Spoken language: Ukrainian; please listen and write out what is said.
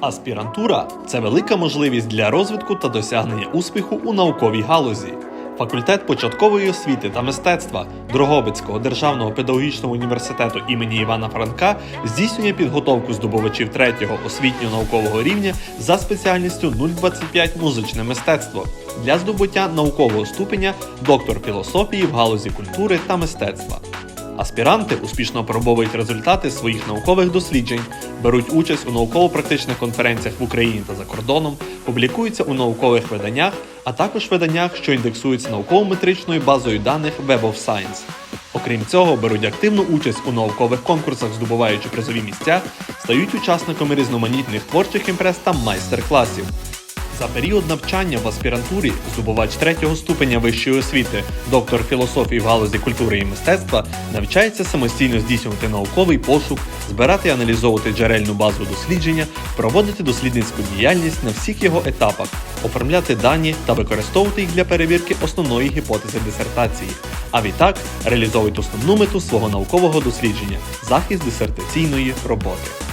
Аспірантура це велика можливість для розвитку та досягнення успіху у науковій галузі. Факультет початкової освіти та мистецтва Дрогобицького державного педагогічного університету імені Івана Франка здійснює підготовку здобувачів третього освітньо-наукового рівня за спеціальністю 025 музичне мистецтво для здобуття наукового ступеня доктор філософії в галузі культури та мистецтва. Аспіранти успішно опробовують результати своїх наукових досліджень, беруть участь у науково-практичних конференціях в Україні та за кордоном, публікуються у наукових виданнях, а також виданнях, що індексуються науково-метричною базою даних Web of Science. Окрім цього, беруть активну участь у наукових конкурсах, здобуваючи призові місця, стають учасниками різноманітних творчих імпрес та майстер-класів. За період навчання в аспірантурі здобувач третього ступеня вищої освіти, доктор філософії в галузі культури і мистецтва, навчається самостійно здійснювати науковий пошук, збирати і аналізовувати джерельну базу дослідження, проводити дослідницьку діяльність на всіх його етапах, оформляти дані та використовувати їх для перевірки основної гіпотези дисертації. А відтак реалізовують основну мету свого наукового дослідження захист дисертаційної роботи.